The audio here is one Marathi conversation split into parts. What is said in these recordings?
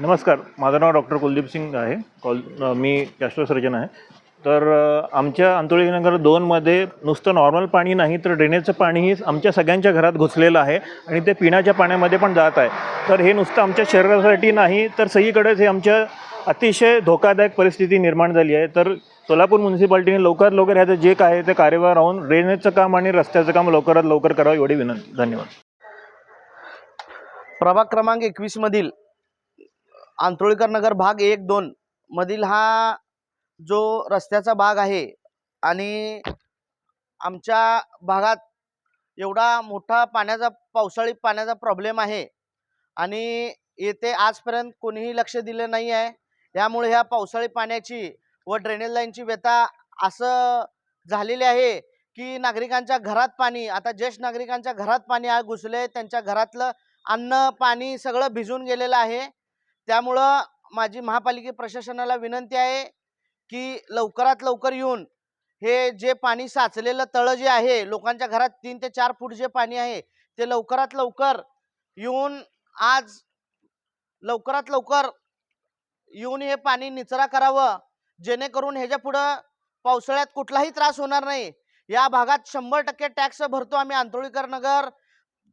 नमस्कार माझं नाव डॉक्टर कुलदीप सिंग आहे. कॉल मी गॅस्ट्रो सर्जन आहे. तर आमच्या आंतोळी नगर दोनमध्ये नुसतं नॉर्मल पाणी नाही तर ड्रेनेजचं पाणीही आमच्या सगळ्यांच्या घरात घुसलेलं आहे आणि ते पिण्याच्या पाण्यामध्ये पण जात आहे. तर हे नुसतं आमच्या शरीरासाठी नाही तर सगळीकडेच हे आमच्या अतिशय धोकादायक परिस्थिती निर्माण झाली आहे. तर सोलापूर म्युन्सिपाल्टीने लवकरात लवकर ह्याचं जे काय आहे ते कार्यभार राहून ड्रेनेजचं काम आणि रस्त्याचं काम लवकरात लवकर करावं एवढी विनंती. धन्यवाद. प्रभाग क्रमांक एकवीसमधील आंतोळीकर नगर भाग एक दोन मधील हा जो रस्त्याचा भाग आहे आणि आमच्या भागात एवढा मोठा पाण्याचा पावसाळी पाण्याचा प्रॉब्लेम आहे आणि येथे आजपर्यंत कोणीही लक्ष दिलं नाही आहे. यामुळे ह्या पावसाळी पाण्याची व ड्रेनेज लाईनची व्यथा असं झालेली आहे की नागरिकांच्या घरात पाणी आता ज्येष्ठ नागरिकांच्या घरात पाणी आ- घुसले त्यांच्या घरातलं अन्न पाणी सगळं भिजून गेलेलं आहे. त्यामुळं माझी महापालिके प्रशासनाला विनंती आहे की लवकरात लवकर येऊन हे जे पाणी साचलेलं तळं जे आहे लोकांच्या घरात तीन ते चार फूट जे पाणी आहे ते लवकरात लवकर येऊन आज लवकरात लवकर येऊन हे पाणी निचरा करावं जेणेकरून ह्याच्या पुढं पावसाळ्यात कुठलाही त्रास होणार नाही. या भागात शंभर टक्के टॅक्स भरतो आम्ही आंतोळीकर नगर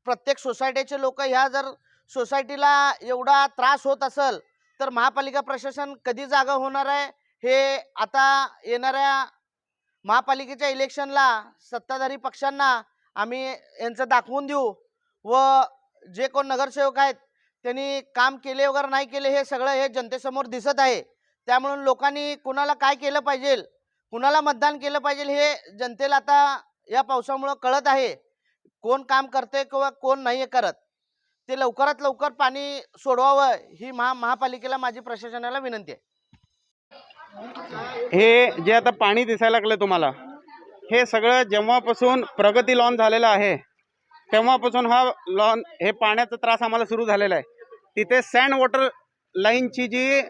प्रत्येक सोसायटीचे लोक ह्या जर सोसायटीला एवढा त्रास होत असेल तर महापालिका प्रशासन कधी जागा होणार आहे? हे आता येणाऱ्या महापालिकेच्या इलेक्शनला सत्ताधारी पक्षांना आम्ही यांचं दाखवून देऊ व जे कोण नगरसेवक आहेत त्यांनी काम केले वगैरे नाही केले हे सगळं हे जनतेसमोर दिसत आहे. त्यामुळे लोकांनी कुणाला काय केलं पाहिजे? कुणाला मतदान केलं पाहिजे हे जनतेला आता या पावसामुळं कळत आहे. कोण काम करते किंवा कोण नाही करत. ते लवकरात लवकर पाणी सोडवावं ही महा महापालिकेला माझी प्रशासनाला विनंती आहे. हे जे आता पाणी दिसायला लागलं तुम्हाला हे सगळं जेव्हापासून प्रगती लॉन झालेला आहे तेव्हापासून हा लॉन हे पाण्याचा त्रास आम्हाला सुरू झालेला आहे. तिथे सँड वॉटर लाईनची जी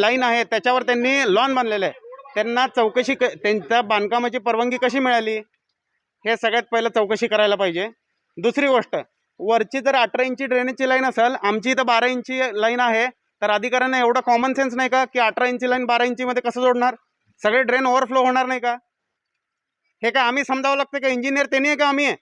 लाईन आहे त्याच्यावर त्यांनी लॉन बांधलेलं आहे. त्यांना चौकशी क त्यांच्या बांधकामाची परवानगी कशी मिळाली हे सगळ्यात पहिलं चौकशी करायला पाहिजे. दुसरी गोष्ट वरची जर अठरा इंची ड्रेनेजची लाईन असेल आमची इथं बारा इंची लाईन आहे तर अधिकाऱ्यांना एवढं कॉमन सेन्स नाही का की अठरा इंची लाईन बारा इंचीमध्ये कसं जोडणार? सगळे ड्रेन ओव्हरफ्लो होणार नाही का? हे काय आम्ही समजावं लागतं का? इंजिनियर त्यांनी आहे का आम्ही आहे?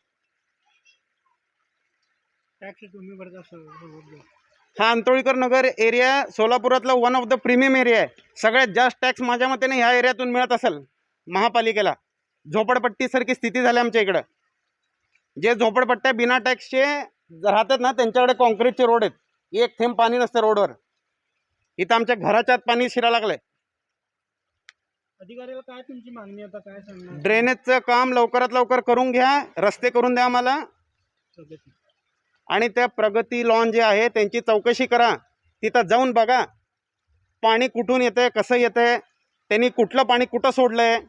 हा Antolikar Nagar area सोलापुरातला one of the premium area आहे. सगळ्यात जास्त टॅक्स माझ्या मतेने ह्या एरियातून मिळत असेल. महापालिकेला. झोपडपट्टीसारखी स्थिती झाली आमच्या इकडं. जे झोपडपट्ट्या बिना टॅक्सचे राहतात ना त्यांच्याकडे कॉन्क्रीटचे रोड आहेत. एक थेंब पाणी नसतं रोडवर. इथं आमच्या घराच्या आत पाणी शिरा लागलंय. अधिकाऱ्याला काय तुमची मागणी आता काय सांगणार? ड्रेनेजचं काम लवकरात लवकर करून घ्या. रस्ते करून द्या आम्हाला? आणि त्या प्रगती लॉन जे आहे त्यांची चौकशी करा. तिथं जाऊन बघा. पाणी कुठून येतंय कसं येतंय? त्यांनी कुठलं पाणी कुठं सोडलंय?